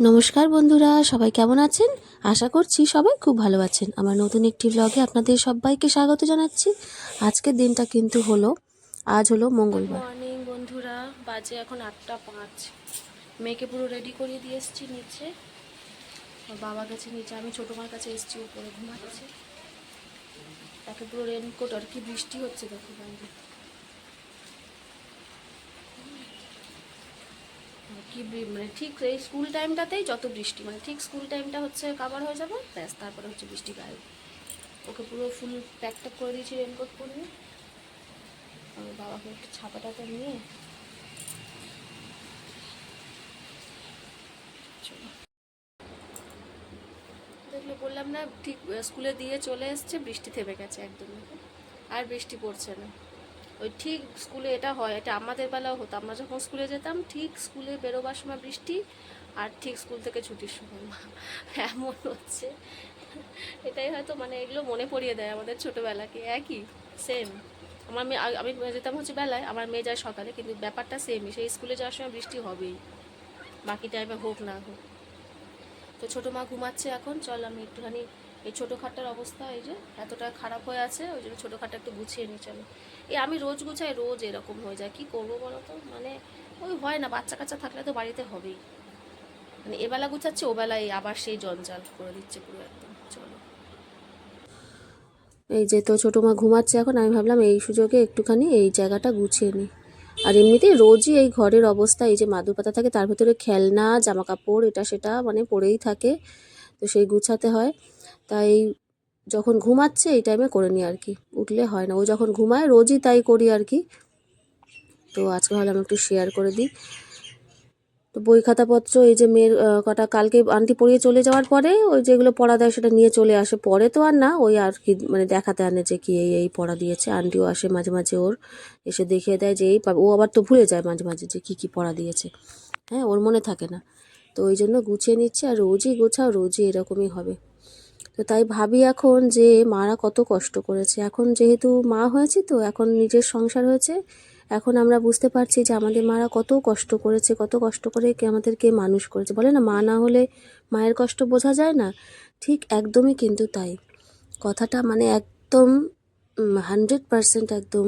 নমস্কার বন্ধুরা, সবাই কেমন আছেন? আশা করছি সবাই খুব ভালো আছেন। আমার নতুন একটি ব্লগে আপনাদের সবাইকে স্বাগত জানাচ্ছি। আজকের দিনটা কিন্তু হলো, আজ হলো মঙ্গলবার। মর্নিং বন্ধুরা, বাজে এখন আটটা পাঁচ। মেয়েকে পুরো রেডি করিয়ে দিয়ে এসেছি নিচে। বাবা গেছে নিচে, আমি ছোটো মার কাছে এসেছি উপরে ঘুমাচ্ছে। তাকে পুরো রেনকোট আর কি বৃষ্টি হচ্ছে দেখো বাইরে কি মানে ঠিক এই স্কুল টাইমটাতেই যত বৃষ্টি মানে ঠিক স্কুল টাইমটা হচ্ছে কাভার হয়ে যাবে, ব্যাস, তারপরে হচ্ছে বৃষ্টি গায়ে। ওকে পুরো ফুল প্যাক ট্যাক করে দিয়েছি রেনকোট পরিয়ে। আর বাবাকে একটু ছাতা টাতা নিয়ে। দেখলে বললাম না, ঠিক স্কুলে দিয়ে চলে এসছে, বৃষ্টি থেমে গেছে একদম। আর বৃষ্টি পড়ছে না। ওই ঠিক স্কুলে এটা হয়, এটা আমাদের বেলাও হতো। আমরা যখন স্কুলে যেতাম, ঠিক স্কুলে বেরোবার সময় বৃষ্টি আর ঠিক স্কুল থেকে ছুটির সময় এমন হচ্ছে। এটাই হয়তো মানে এগুলো মনে পড়িয়ে দেয় আমাদের ছোটোবেলাকে। একই সেম আমার মেয়ে, আমি যেতাম হচ্ছে বেলায়, আমার মেয়ে যায় সকালে, কিন্তু ব্যাপারটা সেমই সেই স্কুলে যাওয়ার সময় বৃষ্টি হবেই। বাকি টাইমে হোক না হোক। তো ছোটো মা ঘুমাচ্ছে এখন, চল আমি একটুখানি এই ছোটো খাটটার অবস্থা, এই যে এতটা খারাপ হয়ে আছে, ওই জন্য ছোটো খাটটা একটু গুছিয়ে নিই, চলো। এই আমি রোজ গুছাই, রোজ এরকম হয়ে যায়। কি করব বলো তো? মানে ওই হয় না, বাচ্চা কাচ্চা থাকলে তো বাড়িতে হবেই। মানে এবেলা গুছাচ্ছে, ওবেলায় আবার সেই জঞ্জাল করে দিচ্ছে পুরো একদম, চলো। এই যে তো ছোটো মা ঘুমাচ্ছে এখন, আমি ভাবলাম এই সুযোগে একটুখানি এই জায়গাটা গুছিয়ে নিই। আর এমনিতেই রোজই এই ঘরের অবস্থা, এই যে মাদুর পাতা থাকে, তার ভেতরে খেলনা জামা কাপড় এটা সেটা মানে পরেই থাকে। তো সেই গুছাতে হয়। তাই যখন ঘুমাচ্ছে এই টাইমে করে নিই আর কি। উঠলে হয় না। ও যখন ঘুমায়, রোজই তাই করি আর কি। তো আজকে ভাবলাম একটু শেয়ার করে দিই। তো বই খাতাপত্র, এই যে মেয়ের কটা কালকে আন্টি পড়িয়ে চলে যাওয়ার পরে, ওই যেগুলো পড়া দেয় সেটা নিয়ে চলে আসে। পরে তো আর না, ওই আর কি মানে দেখাতে আনে যে কি এই এই পড়া দিয়েছে। আন্টিও আসে মাঝে মাঝে ওর, এসে দেখিয়ে দেয় যে এই ও আবার তো ভুলে যায় মাঝে মাঝে যে কি কি পড়া দিয়েছে। হ্যাঁ ওর মনে থাকে না। তো ওই জন্য গুছিয়ে নিচ্ছে আর রোজই গোছাও, রোজই এরকমই হবে। তো তাই ভাবি এখন যে মারা কত কষ্ট করেছে। এখন যেহেতু মা হয়েছে তো, এখন নিজের সংসার হয়েছে। এখন আমরা বুঝতে পারছি যে আমাদের মারা কত কষ্ট করেছে, কত কষ্ট করে কে আমাদেরকে মানুষ করেছে। বলে না, মা না হলে মায়ের কষ্ট বোঝা যায় না? ঠিক একদমই কিন্তু তাই। কথাটা মানে একদম হান্ড্রেড পারসেন্ট একদম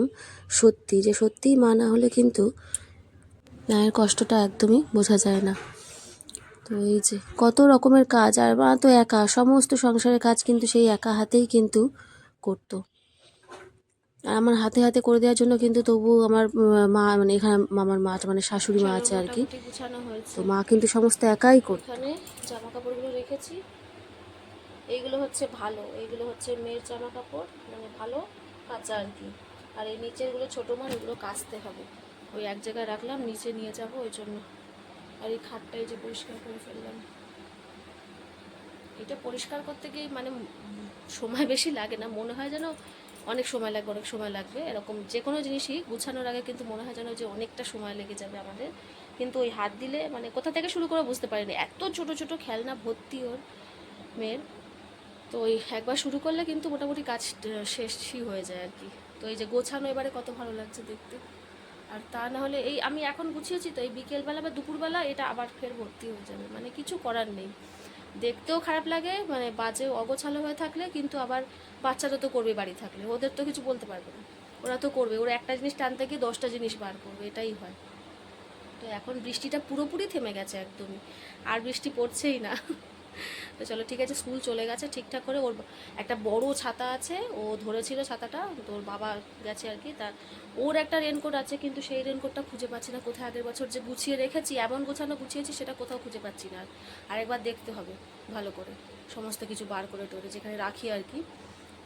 সত্যি যে সত্যিই মা না হলে কিন্তু মায়ের কষ্টটা একদমই বোঝা যায় না। তো এই যে কত রকমের কাজ আর মা তো একা সমস্ত সংসারের কাজ কিন্তু সেই একা হাতেই কিন্তু করতো। আর আমার হাতে হাতে করে দেওয়ার জন্য কিন্তু তবু আমার মা মানে এখানে আমার মা মানে শাশুড়ি মা আছে আর কি। তো মা কিন্তু সমস্ত একাই করতো। এখানে জামা কাপড়গুলো রেখেছি। এইগুলো হচ্ছে ভালো এইগুলো হচ্ছে মেয়ের জামা কাপড় মানে ভালো কাঁচা আর কি। আর এই নিচেরগুলো ছোটো মার এগুলো কাচতে হবে। ওই এক জায়গায় রাখলাম নিচে নিয়ে যাব ওই জন্য আর এই খাটটা এই যে পরিষ্কার করে ফেললাম। এটা পরিষ্কার করতে গিয়ে মানে সময় বেশি লাগে না, মনে হয় যেন অনেক সময় লাগবে, অনেক সময় লাগবে। এরকম যে কোনো জিনিসই গুছানোর আগে কিন্তু মনে হয় যেন যে অনেকটা সময় লেগে যাবে আমাদের। কিন্তু ওই হাত দিলে মানে কোথা থেকে শুরু করে বুঝতে পারিনি। এত ছোট ছোট খেলনা ভর্তি ওর মেয়ের। তো ওই একবার শুরু করলে কিন্তু মোটামুটি কাজ শেষই হয়ে যায় আর কি। তো এই যে গোছানো এবারে কত ভালো লাগছে দেখতে। আর তা না হলে এই আমি এখন গুছিয়েছি তো এই বিকেলবেলা বা দুপুরবেলা এটা আবার ফের ভর্তি হয়ে যাবে। মানে কিছু করার নেই। দেখতেও খারাপ লাগে মানে বাজে অগোছালো হয়ে থাকলে কিন্তু আবার বাচ্চারা তো করবে বাড়ি থাকলে। ওদের তো কিছু বলতে পারবে না। ওরা তো করবে। ওরা একটা জিনিস টানতে গিয়ে দশটা জিনিস বার করবে। এটাই হয়। তো এখন বৃষ্টিটা পুরোপুরি থেমে গেছে একদমই। আর বৃষ্টি পড়ছেই না। তো চলো ঠিক আছে স্কুল চলে গেছে, ঠিকঠাক করে। ওর একটা বড় ছাতা আছে, ও ধরেছিল ছাতাটা, তো ওর বাবা গেছে আর কি। তা ওর একটা রেনকোট আছে, কিন্তু সেই রেনকোটটা খুঁজে পাচ্ছি না কোথায় আগের বছর যে গুছিয়ে রেখেছি, এমন গোছানো গুছিয়েছি, সেটা কোথাও খুঁজে পাচ্ছি না। আর একবার দেখতে হবে, ভালো করে। সমস্ত কিছু বার করে টোরে, যেখানে রাখি আর কি।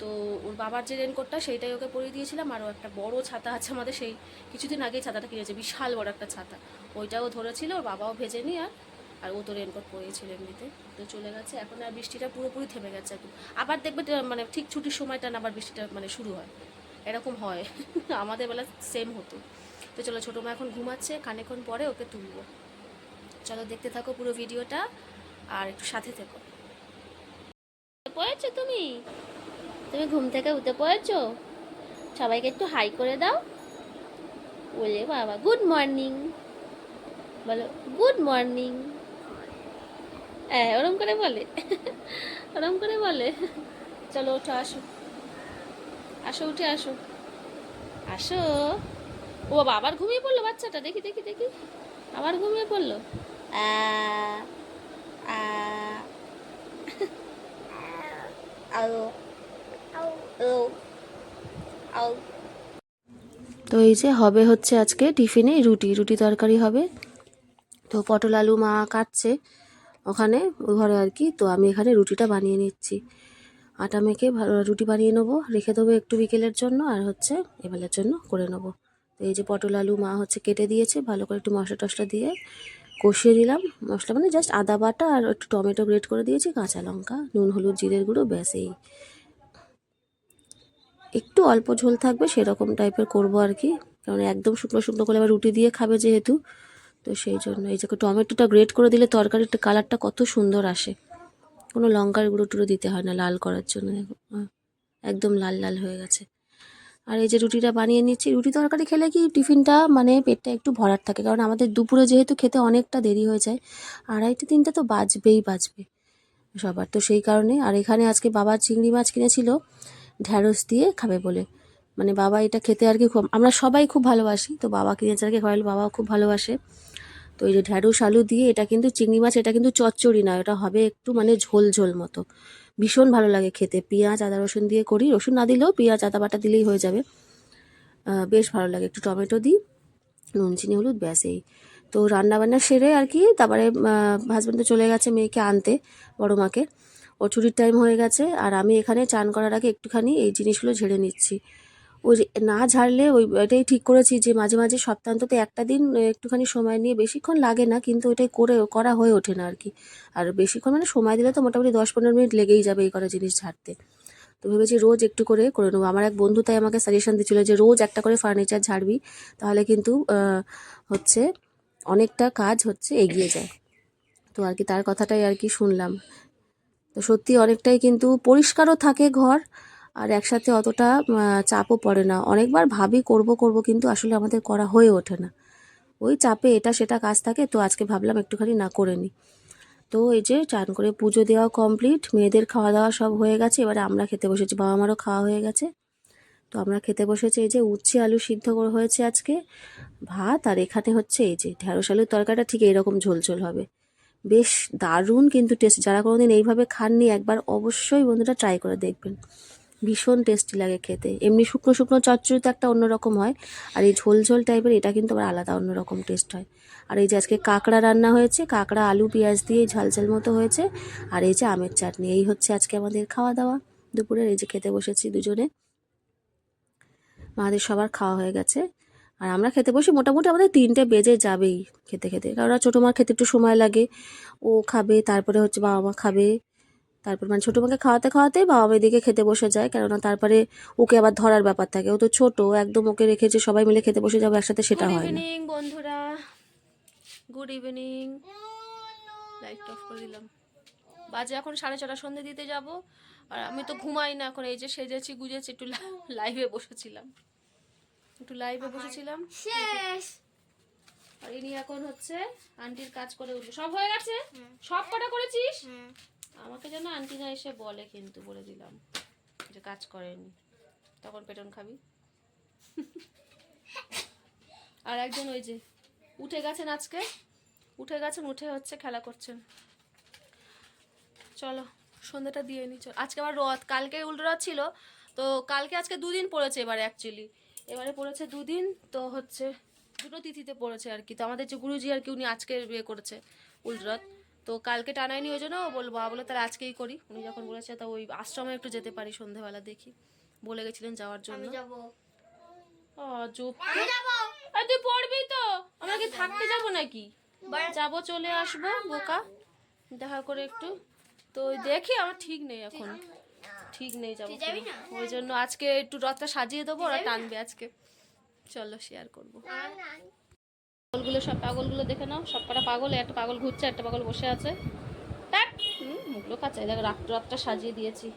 তো ওর বাবার যে রেনকোটটা সেইটাই ওকে পরিয়ে দিয়েছিলাম। আরও একটা বড় ছাতা আছে আমাদের, সেই কিছুদিন আগেই ছাতাটা কিনেছে, বিশাল বড় একটা ছাতা। ওইটাও ধরেছিল, ওর বাবাও ভেজে নিয়ে আর আর ও তো রেনকোট পরিয়েছিল এমনিতে। তো চলে গেছে। এখন আর বৃষ্টিটা পুরোপুরি থেমে গেছে একদম। আবার দেখবে মানে ঠিক ছুটির সময়টা আবার বৃষ্টিটা মানে শুরু হয়। এরকম হয়। আমাদের বেলা সেম হতো। তো চলো, ছোটো মা এখন ঘুমাচ্ছে, খানিক্ষণ পরে ওকে তুলবো। চলো, দেখতে থাকো পুরো ভিডিওটা আর একটু সাথে থেকো। পড়েছো তুমি? তুমি ঘুম থেকে উঠে পড়েছো? সবাইকে একটু হাই করে দাও। বলে বাবা গুড মর্নিং বলো গুড মর্নিং হ্যাঁ ওরম করে বলে। ওরম করে বলে। চলো ওঠো আসো। আসো, উঠে আসো। আসো। ও বাবা, আবার ঘুমিয়ে পড়ল বাচ্চাটা? দেখি দেখি দেখি। আবার ঘুমিয়ে পড়ল। তো এই যে হবে হচ্ছে আজকে টিফিনে রুটি। রুটি তরকারি হবে। তো পটল, আলু মা কাটছে। ওখানে ঘরে আর কি। তো আমি এখানে রুটিটা বানিয়ে নিচ্ছি। আটা মেখে ভালো- রুটি বানিয়ে নেব। রেখে দেবো একটু বিকেলের জন্য আর হচ্ছে এবেলার জন্য করে নেব। তো এই যে পটল আলু মা হচ্ছে কেটে দিয়েছে, ভালো করে একটু মশলা টশলা দিয়ে কষিয়ে দিলাম মশলা মানে জাস্ট আদা বাটা আর একটু টমেটো গ্রেট করে দিয়েছি, কাঁচা লঙ্কা, নুন, হলুদ, জিরের গুঁড়ো, ব্যাস এই। একটু অল্প ঝোল থাকবে, সেরকম টাইপের করব আর কি। কারণ একদম শুকনো শুকনো করে আবার রুটি দিয়ে খাবে যেহেতু। তো সেই জন্য এই যে টমেটোটা গ্রেট করে দিলে তরকারির কালারটা কত সুন্দর আসে। কোনো লঙ্কার গুঁড়ো টুড়ো দিতে হয় না লাল করার জন্য। একদম লাল লাল হয়ে গেছে। আর এই যে রুটিটা বানিয়ে নিচ্ছি, রুটি তরকারি খেলে কি টিফিনটা মানে পেটটা একটু ভরার থাকে? কারণ আমাদের দুপুরে যেহেতু খেতে অনেকটা দেরি হয়ে যায়, আড়াইটে তিনটে তো বাজবেই বাজবে সবার। তো সেই কারণে, আর এখানে আজকে বাবা চিংড়ি মাছ কিনেছিল, ঢ্যাঁড়স দিয়ে খাবে বলে। মানে বাবা এটা খেতে আর কি খুব, আমরা সবাই খুব ভালোবাসি, তো বাবা কিনেছে আর কি খাওয়াইলো বাবাও খুব ভালোবাসে। তো এই যে ঢ্যাঁড়স, আলু দিয়ে এটা কিন্তু চিংড়ি মাছ, এটা কিন্তু চচ্চড়ি নয় এটা হবে একটু মানে ঝোল ঝোল মতো। ভীষণ ভালো লাগে খেতে। পেঁয়াজ, আদা, রসুন দিয়ে করি, রসুন না দিলেও পেঁয়াজ, আদা, বাটা দিলেই হয়ে যাবে। বেশ ভালো লাগে, একটু টমেটো দিই, নুন, চিনি, হলুদ, ব্যাস এই। তো রান্না বান্না সেরে আর কি, তারপরে হাজব্যান্ড তো চলে গেছে মেয়েকে আনতে, বড় মাকে। ওর ছুটির টাইম হয়ে গেছে, আর আমি এখানে চান করার আগে একটুখানি এই জিনিসগুলো ঝেড়ে নিচ্ছি। ওই না ঝাড়লে ওই এটাই ঠিক করেছি যে মাঝে মাঝে সপ্তাহান্ততে একটা দিন একটুখানি সময় নিয়ে বেশিক্ষণ লাগে না, কিন্তু ওইটাই করে, করা হয়ে ওঠে না আর কি আর বেশিক্ষণ মানে সময় দিলে তো মোটামুটি দশ পনেরো মিনিট লেগেই যাবে এই করা জিনিস ঝাড়তে। তো ভেবেছি রোজ একটু করে করে নেব। আমার এক বন্ধু তাই আমাকে সাজেশন দিচ্ছিল যে রোজ একটা করে ফার্নিচার ঝাড়বি, তাহলে কিন্তু হচ্ছে অনেকটা কাজ হচ্ছে এগিয়ে যায়। তো আর কি তার কথাটাই আর কি শুনলাম। তো সত্যি অনেকটাই কিন্তু পরিষ্কারও থাকে ঘর আর একসাথে অতটা চাপও পড়ে না। অনেকবার ভাবি করব করব, কিন্তু আসলে আমাদের করা হয়ে ওঠে না। ওই চাপে এটা সেটা কাজ থাকে, তো আজকে ভাবলাম একটুখানি না করে নিই তো এই যে চান করে পুজো দেওয়া কমপ্লিট, মেয়েদের খাওয়া দাওয়া সব হয়ে গেছে, এবারে আমরা খেতে বসেছি বাবা মারও খাওয়া হয়ে গেছে। তো আমরা খেতে বসেছি, এই যে উচ্ছে আলু সিদ্ধ করে, হয়েছে আজকে। ভাত আর এখানে হচ্ছে এই যে ঢ্যাঁড়স আলুর তরকারিটা, ঠিক এরকম ঝোল ঝোল হবে। বেশ দারুণ কিন্তু টেস্ট, যারা কোনোদিন এইভাবে খাননি, একবার অবশ্যই বন্ধুরা ট্রাই করে দেখবেন। ভীষণ টেস্টি লাগে খেতে। এমনি শুকনো শুকনো চচ্চড়ি তো একটা অন্যরকম হয়, আর এই ঝোল ঝোল টাইপের এটা কিন্তু আবার আলাদা অন্যরকম টেস্ট হয়। আর এই যে আজকে কাঁকড়া রান্না হয়েছে, কাঁকড়া, আলু, পেঁয়াজ দিয়ে ঝাল ঝাল মতো হয়েছে, আর এই যে আমের চাটনি, এই হচ্ছে আজকে আমাদের খাওয়া দাওয়া দুপুরের এই যে খেতে বসেছি দুজনে। আমাদের সবার খাওয়া হয়ে গেছে, আর আমরা খেতে বসি মোটামুটি আমাদের তিনটে বেজে যাবেই খেতে খেতে। কারণ ছোটো মার খেতে একটু সময় লাগে, ও খাবে, তারপরে হচ্ছে বাবা মা খাবে তারপর মানে ছোটো মাকে খাওয়াতে খাওয়াতে বাবা মা এদিকে খেতে বসে যায় কেননা তারপরে ওকে আবার ধরার ব্যাপার থাকে। ও তো ছোটো একদম ওকে রেখেছে সবাই মিলে খেতে বসে যাব একসাথে সেটা হয় না। বন্ধুরা। গুড ইভিনিং লাইট অফ করে দিলাম। বাজে এখন সাড়ে ছটা সন্ধে দিতে যাব। আর আমি তো ঘুমাই না এখন এই যে সেজেছি গুজেছি একটু লাইভে বসেছিলাম। একটু লাইভে বসেছিলাম। শেষ। আর ইনি এখন হচ্ছে আন্টির কাজ করে উঠল। সব হয়ে গেছে? সব কটা করেছিস? আমাকে যেন আন্টি না এসে বলে কিন্তু, বলে দিলাম যে কাজ করেনি। তখন পেটন খাবি। আর একজন ওই যে, উঠে গেছেন আজকে? উঠে গেছেন, উঠে হচ্ছে, খেলা করছেন। চলো, সন্ধ্যাটা দিয়ে নি আজকে আবার রথ, কালকে উল্টো রথ ছিল, তো কালকে আজকে দুদিন পড়েছে এবারে অ্যাকচুয়ালি এবারে পড়েছে দুদিন, তো হচ্ছে, দুটো তিথিতে পড়েছে আর কি। তো আমাদের যে গুরুজি আর কি, উনি আজকে বিয়ে করেছে, উল্টো রথ। তো কালকে টানায়নি ওই জন্য ও বলব বাবা বলে তাহলে আজকেই করি। উনি যখন বলেছে তা ওই আশ্রমে একটু যেতে পারি সন্ধ্যাবেলা দেখি। বলে গেছিলেন যাওয়ার জন্য। তুই পড়বি তো। আমরা কি থাকতে যাব নাকি? যাব চলে আসব বোকা। দেখা করে একটু। তো দেখি আমার ঠিক নেই এখন। ঠিক নেই যাব? ওই জন্য আজকে একটু রথটা সাজিয়ে দেবো ওরা টানবে আজকে। চলো শেয়ার করব। পাগলগুলো সব পাগলগুলো দেখে নাও। সব কটা পাগল একটা পাগল ঘুরছে একটা পাগল বসে আছে। হুম, মুখগুলো খাচ্ছে। দেখো রাত রথটা সাজিয়ে দিয়েছি।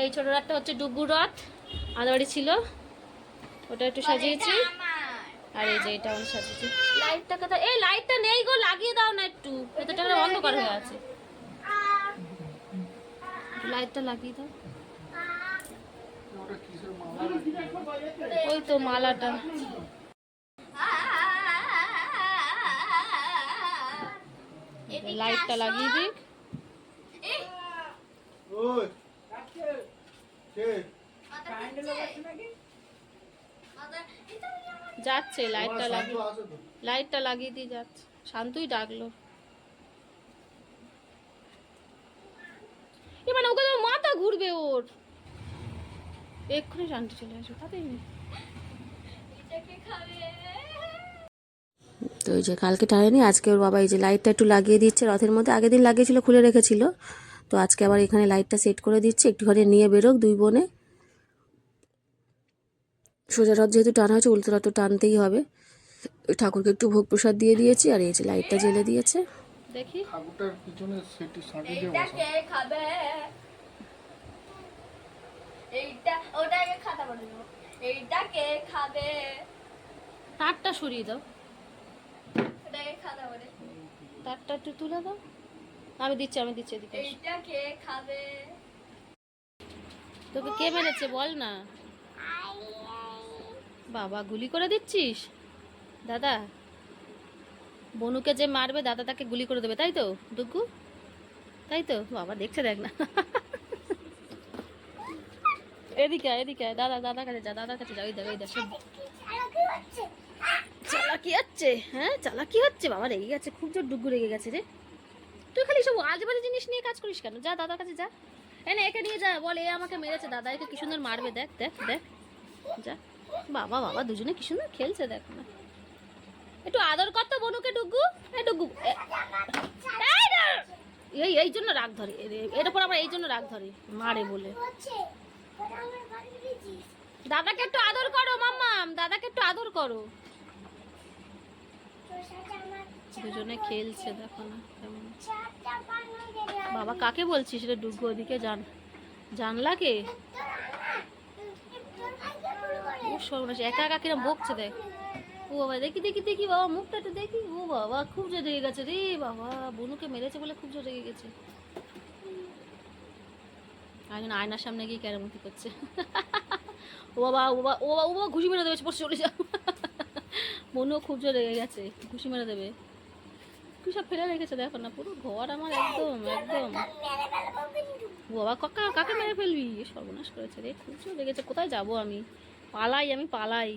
এই ছোট রথটা হচ্ছে ডুবু রথ। আমাদের বাড়ি ছিল। ওটা একটু সাজিয়েছি। আর এই যে এটা আমি সাজিয়েছি। লাইটটা কথা এই লাইটটা নেই গো লাগিয়ে দাও না একটু। একটু ভেতরটা অন্ধকার হয়ে আছে। লাইটটা লাগিয়ে দাও। ওই তো মালাটা। লাইটটা লাগিয়ে দিক যাচ্ছে লাইটটা লাগিয়ে লাইটটা লাগিয়ে দিয়ে যাচ্ছে। শান্তই ডাকলো। এ মানে ওকে তো মাথা ঘুরবে ওর। এক্ষুনি শান্তি চলে আসবে তাতেই নেই। তো এই যে কালকে টানেনি আজকে ওর বাবা এই যে লাইটটা একটু লাগিয়ে দিচ্ছে রথের মধ্যে আগের দিন লাগিয়েছিল খুলে রেখেছিল। তো আজকে আবার এখানে লাইটটা সেট করে দিচ্ছে একটুখানি নিয়ে বেরোক দুই বোনে। সোজা রথ যেহেতু টানা হয়েছে উল্টো রথ তো টানতেই হবে। ওই ঠাকুরকে একটু ভোগ প্রসাদ দিয়ে দিয়েছি আর এই যে লাইটটা জ্বেলে দিয়েছে। দেখি। ঠাকুরটার পিছনে সেটি সাঁটি দিয়ে বসা কে খাবে? এইটা ওটাকে খাতা খাবে? তারটা সরিয়ে দাও। বলে তারটা একটু তুলে দাও। আমি দিচ্ছি আমি দিচ্ছি এদিকে এইটা কে খাবে? তোকে কে মেরেছে বল না। বাবা গুলি করে দিচ্ছিস? দাদা বনুকে যে মারবে দাদা তাকে গুলি করে দেবে তাই তো দুগ্গু? তাই তো? বাবা দেখছে দেখ না। এদিকে এদিকে। দাদা দাদার কাছে যা দাদার কাছে যা। ওই দেখ ওই দেখ চালাকি হচ্ছে? হ্যাঁ চালাকি হচ্ছে। বাবা, রেগে গেছে। খুব জোর ডুগু রেগে গেছে রে। তুই খালি সব জিনিস নিয়ে কাজ করিস কেন? যা, দাদার কাছে যা। এনে একে নিয়ে যা। বল, এ আমাকে মেরেছে। দাদা, একে কি সুন্দর মারবে? দেখ দেখ দেখ। যা। বাবা বাবা, দুজনে কি সুন্দর খেলছে, দেখ না। একটু আদর কর তো বনুকে, ডুগু। এ ডুগু এই এই জন্য রাগ ধরে। এর- উপর আবার এই জন্য রাগ ধরে। মারে বলে। দাদাকে একটু আদর করো, মাম্মাম। দাদাকে একটু আদর করো। দুজনে খেলছে, দেখো না কেমন। বাবা, কাকে বলছিস রে? ডুগু ওদিকে জান জানলা কে একা একা কিরম বকছে দেখ। ও বাবা, দেখি দেখি দেখি বাবা, মুখটা একটু দেখি। ও বাবা, খুব জোর রেগে গেছে রে বাবা। বনুকে মেরেছে বলে খুব জোর রেগে গেছে আয়নার সামনে গিয়ে ক্যারামতি করছে। ও বাবা ও বাবা ও বাবা ঘুষি মেরে দেবে পড়ে চলে যাও। মনও খুব জোর রেগে গেছে ঘুষি মেরে দেবে। কি সব ফেলে রেখেছে দেখো না, পুরো ঘর আমার একদম একদম। বাবা, কাকা, কাকে মেরে ফেলবি? সর্বনাশ করেছে রে, খুব জোর রেগেছে কোথায় যাব আমি? পালাই আমি পালাই।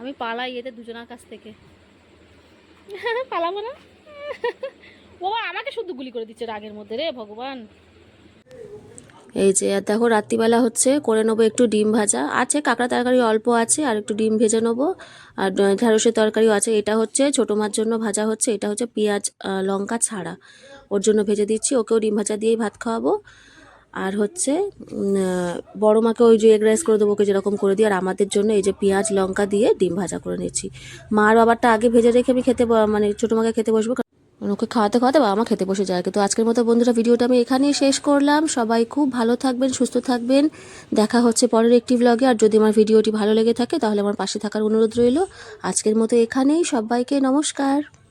আমি পালাই এদের দুজনের কাছ থেকে। পালাবো না? বাবা, আমাকে শুধু গুলি করে দিচ্ছে রাগের মধ্যে রে, ভগবান। এই যে দেখো রাত্রিবেলা হচ্ছে করে নেব একটু ডিম ভাজা। আছে কাঁকড়া তরকারি অল্প আছে, আর একটু ডিম ভেজে নেব। আর ঢ্যাঁড়সের তরকারিও আছে। এটা হচ্ছে ছোটো মার জন্য ভাজা হচ্ছে, এটা হচ্ছে পেঁয়াজ লঙ্কা ছাড়া। ওর জন্য ভেজে দিচ্ছি, ওকেও ডিম ভাজা দিয়েই ভাত খাওয়াবো। আর হচ্ছে বড় মাকে ওই যে এগ রাইস করে দেবো, ওকে যেরকম করে দিই। আর আমাদের জন্য এই যে পেঁয়াজ, লঙ্কা দিয়ে ডিম ভাজা করে নিচ্ছি। মার বাবারটা আগে ভেজে রেখে আমি খেতে মানে ছোটো মাকে খেতে বসবো কারণ ওকে খাওয়াতে খাওয়াতে বাবা মা খেতে বসে যায়। কিন্তু আজকের মতো বন্ধুরা ভিডিওটা আমি এখানেই শেষ করলাম। সবাই খুব ভালো থাকবেন, সুস্থ থাকবেন। দেখা হচ্ছে পরের একটি ব্লগে আর যদি আমার ভিডিওটি ভালো লেগে থাকে, তাহলে আমার পাশে থাকার অনুরোধ রইল। আজকের মতো এখানেই। সবাইকে নমস্কার।